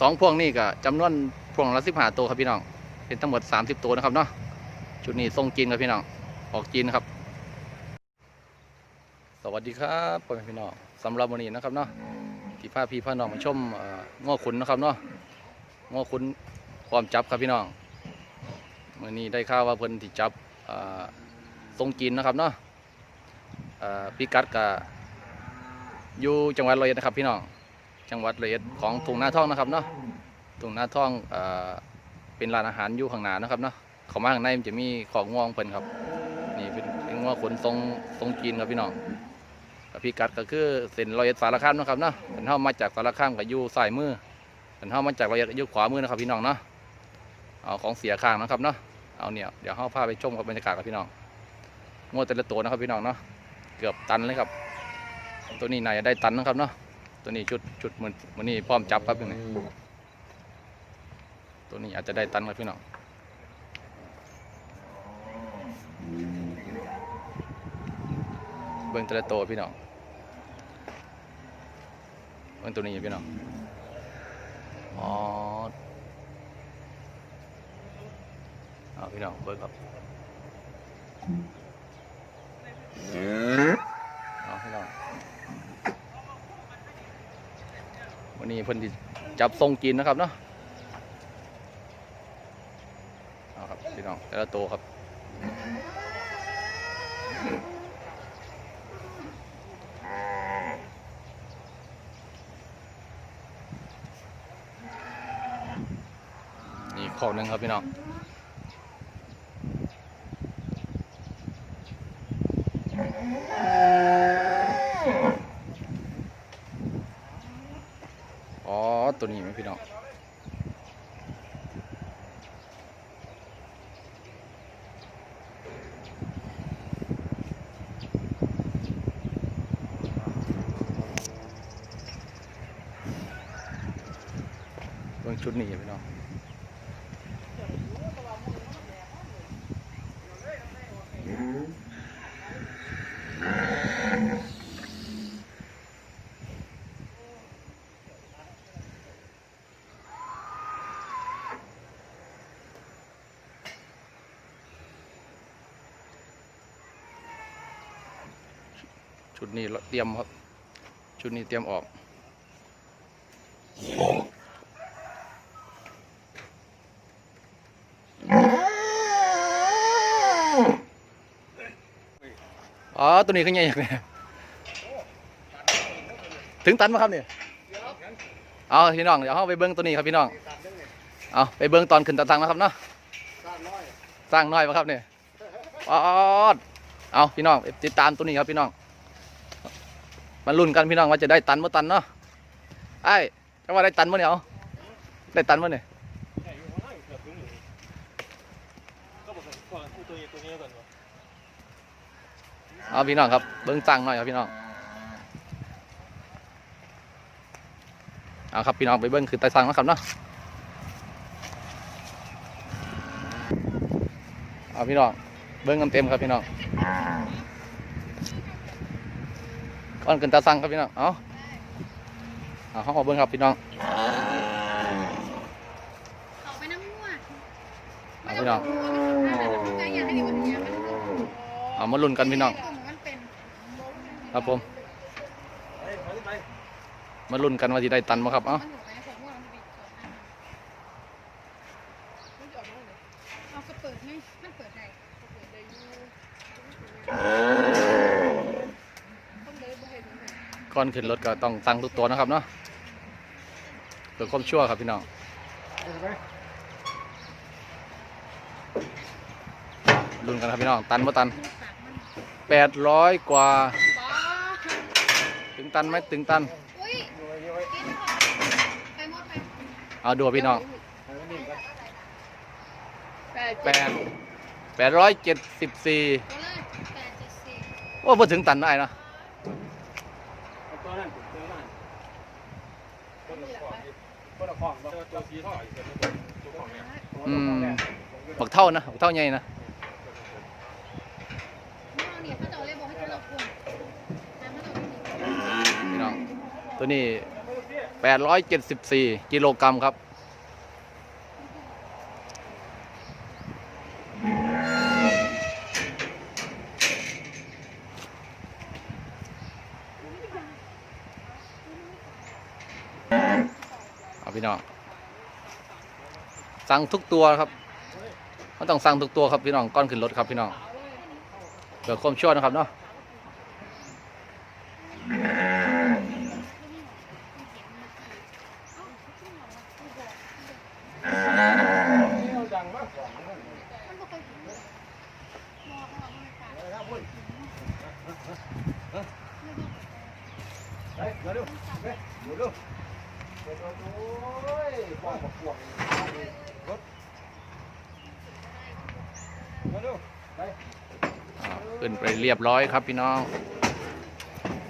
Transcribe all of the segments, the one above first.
สองพวงนี่ก็จำนวนพวงละสิบห้าตัวครับพี่น้อง เป็นทั้งหมดสามสิบตัวนะครับเนาะชุดนี้ทรงจีนครับพี่น้องออกจีนครับ สวัสดีครับพ่อแม่พี่น้องสำหรับวันนี้นะครับเนาะที่พาพี่พาน้องมาชมง้อขุนนะครับเนาะง้อขุนความจับครับพี่น้องมื่อนี้ได้ข่าวว่าเพิ่นที่จับทรงจีนนะครับเนาะเอ่อพิกัดกับอยู่จังหวัดร้อยเอ็ดนะครับพี่น้อง จังหวัดร้อยเอ็ดของทุ่งนาท่องนะครับเนาะทุ่งนาท่องเอ่อเป็นร้านอาหารอยู่ข้างหน้านะครับเนาะเขามาข้างในมันจะมีของง่วงเพิ่นครับ นี่เป็นเป็นง่วงขนทรงทรงจีนครับพี่น้องกับพิกัดก็คือเส้นรอยเอ็ดสารคามนะครับเนาะเป็นเท่ามาจากสารคามกับยู่ซ้ายมือเป็นเท่ามาจากรอยเอ็ดยู่ขวามือนะครับ พี่น้องเนาะเอาของเสียข้างนะครับเนาะเอาเนี่ยเดี๋ยวเฮาพาไปชมกับบรรยากาศกับพี่น้องงวดแต่ละตัวนะครับพี่น้องเนาะเกือบตันเลยครับ ตัวนี้นาจะได้ตันนะครับเนาะ ตัวนี้ชุดชุดเหมือนมือนี้พร้อมจับครับนี่ตัวนี้อาจจะได้ตันครับพี่น้องเบิ่งแต่ละตัวพี่น้องเบิ่งตัวนี้พี่น้องอ๋อเอาพี่น้องเบิ่งครับเอาพี่น้อง วันนี้เพิ่นที่จับทรงกินนะครับเนาะเอาครับพี่น้องแต่ละตัวครับนี่ข้อหนึ่งครับพี่น้องอ๋อ ตัวนี้ไหมพี่น้องเบิ่งชุดนี้พี่น้อง ชุดนี้เตรียมครับ ชุดนี้เตรียมออก อ๋อ ตัวนี้ขึ้นใหญ่เลยถึงตันไหมครับเนี่ยเอาพี่น้อง เดี๋ยวเราไปเบิ้งตัวนี้ครับพี่น้อง เอาไปเบิ้งตอนขึ้นตะตังนะครับเนาะ สร้างน้อยปะครับเนี่ยอ๋อเอาพี่น้องติดตามตัวนี้ครับพี่น้อง มาลุ้นกันพี่น้องว่าจะได้ตันเมื่อตันเนาะไอ้จะว่าได้ตันเมื่อเนี่ยได้ตันเมื่อเนี่ยเอาพี่น้องครับเบิ้งสร้างหน่อยครับพี่น้องเอาครับพี่น้องไปเบิ้งคือไตสังนะครับเนาะเอาพี่น้องเบิ้งกันเต็มครับพี่น้อง ก่อนขึ้นตาสังครับพี่น้อง เอาเอาเข้ามาเบิ้งครับพี่น้องออกไปน้ำมั่วเอาพี่น้องเอามาลุ้นกันพี่น้อง ครับผม มาลุ้นกันว่าจะได้ตันไหมครับ เอ้ามันอามันเป็นสองอันมันจะออกมาเลยเอาก็เปิดให้มันเปิดได้เปิดได้อยู่ต้องเลยบ่เห็นเลย ก่อนขึ้นรถก็ต้องตั้งทุกตัวนะครับเนาะเพื่อความชั่วครับพี่น้องลุนกันครับพี่น้องตันบ่ตันปากมันแปดร้อยกว่า ถึงตันไหมถึงตัน เอาดูพี่น้องแปดแปดแปดร้อยเจ็ดสิบสี่ตัวเลยแปดเจ็ดสี่โอ้พอถึงตันได้นะ ตัวนั้นตัวนั้นตัวละครตัวละครตัวสีท่ อืมบักเท่านะบักเท่าใหญ่นะเนี่ยถ้าเราเลยบอกให้เราควรน้ำถ้าเราไม่มีพี่น้อง ตัวนี้ 874 กิโลกรัมครับ สั่งทุกตัวครับมันต้องสั่งทุกตัวครับพี่น้องก้อนขึ้นรถครับพี่น้องเกิดความชั่วนะครับเนาะ เอาดังมากกว่า มันบ่เคยกินเลยมองเขาไม่ตาย เลยครับพุ่น ไม่ต้อง ไปมาดูไปดูดูเปิดประตูโอ้ยป้องกับพวกรถมาดูไป อ่า ขึ้นไปเรียบร้อยครับพี่น้อง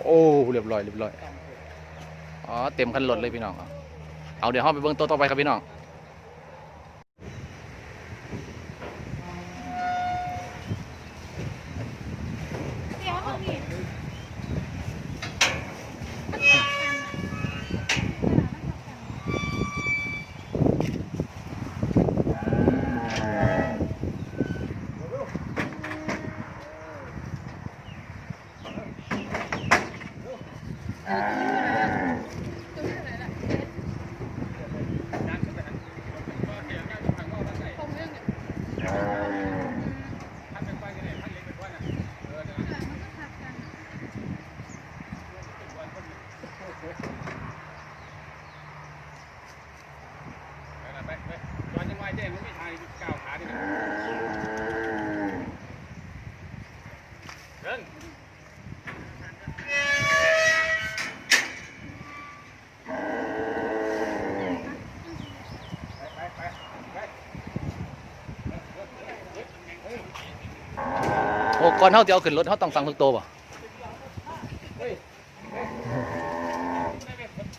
โอ้เรียบร้อยเรียบร้อยอ๋อเต็มคันรถเลยพี่น้องเอาเดี๋ยวห้องไปเบิ้งโต๊ะต่อไปครับพี่น้อง เดี๋ยวเขามีมันตัดกันอะมันตัดกัน งานขึ้นไปหันก็เดี๋ยวงานทางนอกทางไหน คงเรื่องเนี่ย ท่านเป็นไปกันเนี่ยท่านเล็กเป็นว่าน่ะเออเดี๋ยว เออมันก็ตัดกัน เป็นวันคนไปไปไป ย้อนยังไงเจ๊มันมีทางก้าวขาดิเดินไปไปไปโอ้ก่อนเท่าจะเอาขึ้นรถเขาต้องสั่งทุกตัวป่ะ เฮ้ย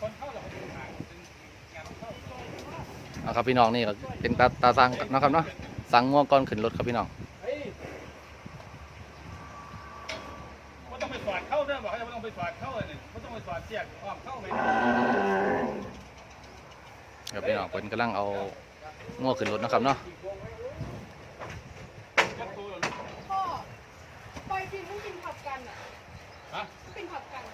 คนเข้าหรอคนถ่ายงานเข้า เอาครับพี่น้องนี่ก็เป็นตาตาสั่งนะครับเนาะสั่งง่วงก่อนขึ้นรถครับพี่น้องเฮ้ยว่าต้องไปสอดเข้าเด้อบอกให้ว่าต้องไปสอดเข้าเลยว่าต้องไปสอดเสียกอ้อมเข้าไหมครับพี่น้องเพิ่นกำลังเอาง่วงขึ้นรถนะครับเนาะพ่อปล่อยทีมผู้กินผับกันอะฮะเป็นผับกัน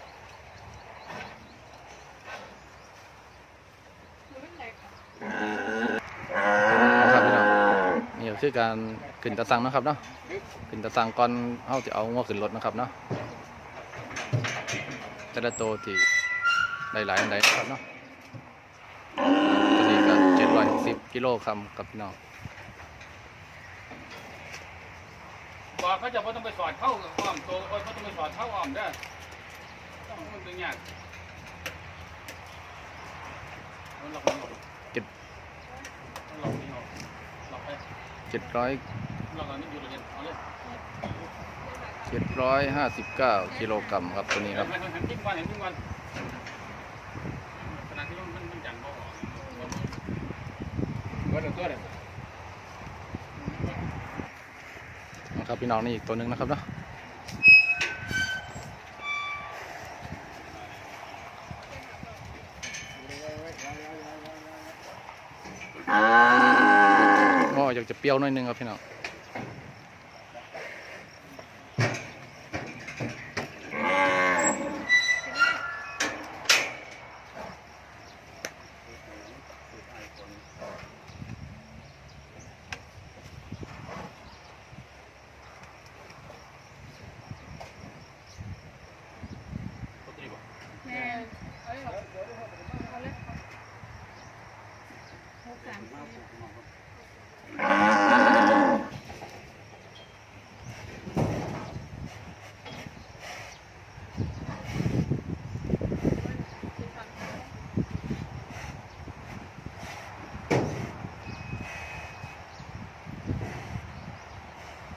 หรือเป็นไรกัน เอาครับพี่น้องนี่ก็ คือการขึ้นตาสั่งนะครับเนาะขึ้นตาสั่งก่อนเฮาจะเอาง่วขึ้นรถนะครับเนาะแต่ละตัวที่ได้หลายอันใดนะครับเนาะตัวนี้ก็760กิโลกรัมครับพี่น้องบอกเขาจะว่าต้องไปสอดเข้าอ้อมตัวว่าต้องไปสอดเข้าอ้อมเด้อต้องมันเป็นย่างมันหลอกมันหลอกมันหลอกนี่หลอกหลอกไป เจ็ดร้อยเจ็ดร้อยห้าสิบเก้ากิโลกรัมครับตัวนี้ครับนเห็นทิ้งวันเห็นนกนะครับพี่น้องนี่อีกตัวหนึ่งนะครับเนาะก็ อยากจะเปรี้ยวหน่อยนึงครับพี่น้อง แม่เอาเลยเหรอเอาเลยหกสามสี่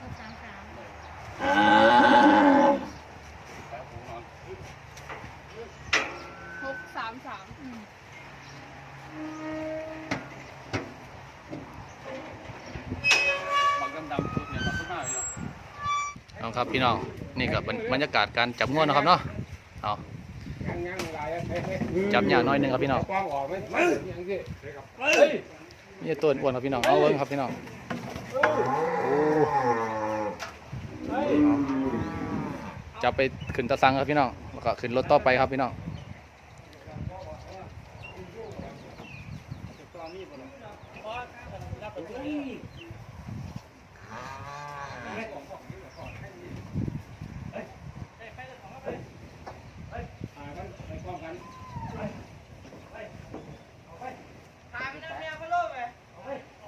หกสามสาม หกสามสามอืมบังดำดำสุดเนี่ยบังขึ้นมาเลยเนาะเอาครับพี่น้องนี่ก็เป็นบรรยากาศการจับง่วนนะครับเนาะเอายังยังหลายจับหยาน้อยหนึงครับพี่น้องกว้างออกไหมยังสิเฮ้ยมีตัวอ้วนๆครับพี่น้องเอาเบิ้งครับพี่น้องโอ้ จับไปขึ้นตะสังครับพี่น้องแล้วก็ขึ้นรถต่อไปครับพี่น้อง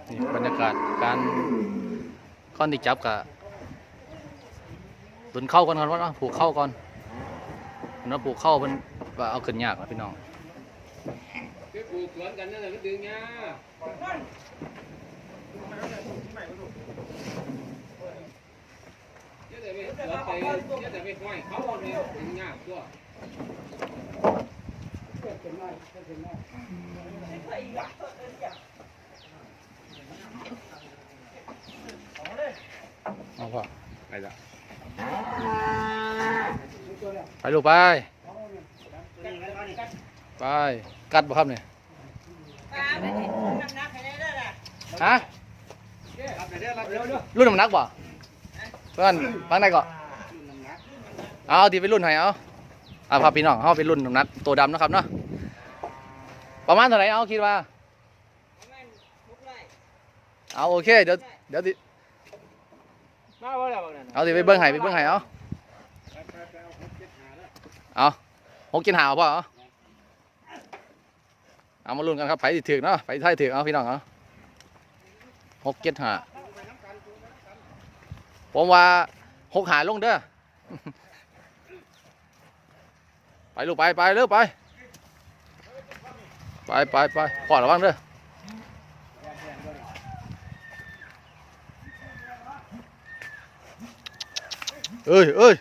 นี่บรรยากาศการข้อนที่จับกับ ตุนเข้าก่อนครับว่าผูกเข้าก่อนเนาะผูกเข้ามันเอาขึ้นยากครับพี่น้องไปปลูกสวนกันนั่นแหละมันดึงเงี้ยเดี๋ยวแต่ไปสวนไปเดี๋ยวแต่ไปห้อยเขาเนี่ยดึงเงี้ยตัวเอาพ่อไปละ ไปลูกไป ไป กัดบ่ครับเนี่ยฮะรุ่นน้ำหนักบ่เพื่อนฟังได้ก่อนเอาที่เป็นรุ่นไหนเอาเอาพาพี่น้องเอาเป็นรุ่นน้ำหนักตัวดำนะครับเนาะประมาณเท่าไหร่เอาคิดว่าเอาโอเคเดี๋ยวเดี๋ยวสิ มาว่าแล้วบางนั่นเอาสิไปเบิ้งไห้ไปเบิ้งไห้เอาเอาหกกินหาวพ่อเอาเอามาลุ้นกันครับไผสิถึกเนาะไผไทยถึกเอาพี่น้องเอาหกเจ็ดหาผมว่าหกหาลงเด้อไปลูกไปไปเร็วไป ไปไปไปปอดระวังเด้อ เอ้ยเอ้ย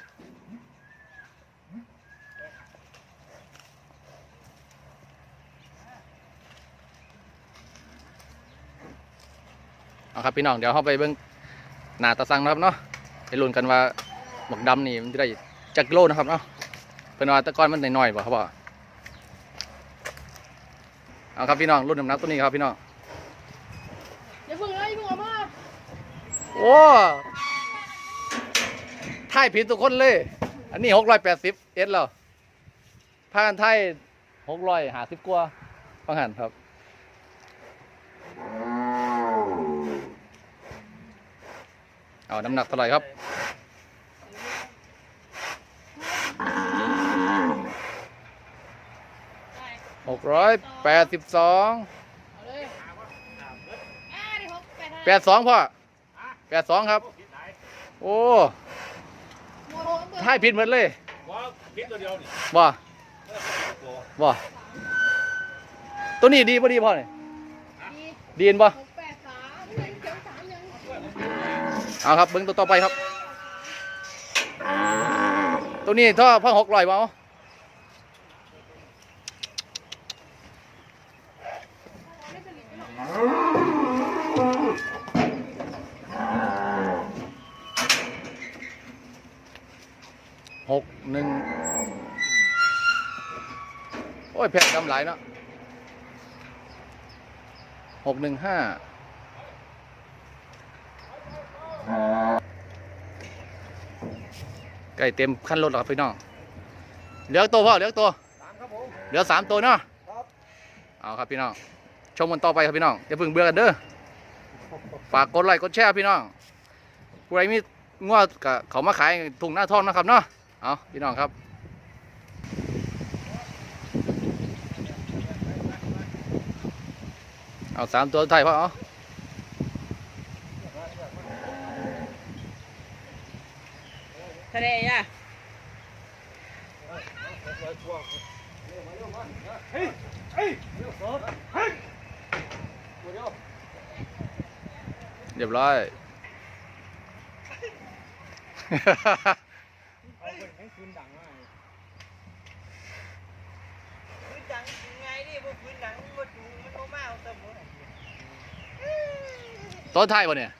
เอาครับพี่น้องเดี๋ยวเข้าไปเบิ่งหน้าตาสังนะครับเนาะไปลุ้นกันว่าหมวกดำนี่มันจะได้จักกิโลนะครับเนาะเพิ่นว่าแตะกอนมันน้อยๆบ่ครับบ่เอาครับพี่น้องรุ่นน้ำหนักตัวนี้ครับพี่น้องอย่าเพิ่งเลยอย่าเพิ่งเอามาโอ้ ไทยผิดทุกคนเลย อันนี้หกร้อยแปดสิบเอสแล้วพากันไทยหกร้อยหาสิบกว่าฟังหันครับ เอาน้ำหนักเท่าไหร่ครับหกร้อยแปดสิบสองแปดแปดสองพ่อแปดสองครับ โอ้ โมโหเปิดไทยผิดหมดเลยว่าพิษตัวเดียวนี่บ่บ่ตัวนี้ดีป่ะดีพ่อเนี่ยดีดีนบ่หกแปดสามหนึ่งเจ็ดสามหนึ่งเอาครับเบิ้งตัวต่อไปครับ ตัวนี้ท่อพ่อหกร้อยบ่เอาไม่สนิทกันหรอ หกหนึ่งโอ้ยแพงกำไรเนาะหกหนึ่งห้าใกล้เต็มขั้นรถแล้วครับพี่น้องเหลือตัวพ่อเหลือตัวสามครับผมเหลือสามตัวเนาะเอาครับพี่น้องชมกันต่อไปครับพี่น้องอย่าเพิ่งเบื่อกันเด้อฝากกดไลค์กดแชร์พี่น้องผู้ใดมีงวดกับเขามาขายถุงหน้าท้องนะครับเนาะ เอาพี่น้องครับเอาสามตัวไทายพ่อเอาทะเลอะเฮ้ยเฮ้ยเฮ้ยเฮ้ยตัวเดียวเรียบร้อยเอาื้นดังมากพื้นดังยังไงนี่พวกพื้นดังมันมาดูมันมาเอาเสมอตัวไทยป่ะเนี่ย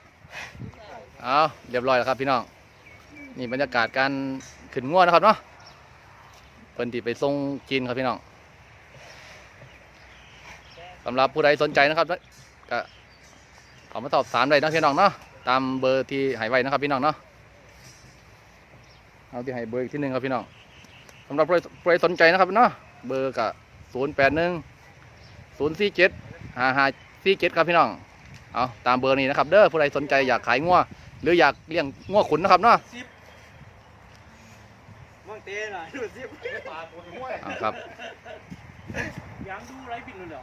เอาเรียบร้อยแล้วครับพี่น้อง นี่บรรยากาศการขึ้นง่วนะครับเนาะเพิ่นที่ไปส่งจีนครับพี่น้องสำหรับผู้ใดสนใจนะครับก็เอมาสอบถามได้นะพี่น้องเนาะ ตามเบอร์ที่หายไว้นะครับพี่น้องเนาะ เอาที่ให้เบอร์อีกที่หนึ่งครับพี่น้องสำหรับผู้ใดผู้ใดสนใจนะครับเนาะเบอร์ก็ศูนย์แปดหนึ่งศูนย์สี่เจ็ดห้าห้าสี่เจ็ดครับพี่น้องเอาตามเบอร์นี้นะครับ เด้อผู้ใดสนใจอยากขายงัวหรืออยากเลี้ยงงัวขุนนะครับเนาะมั่งเต้หน่อยดูสิปลาตัวห้วยเอาครับยางดูไรบินเลยเหรอ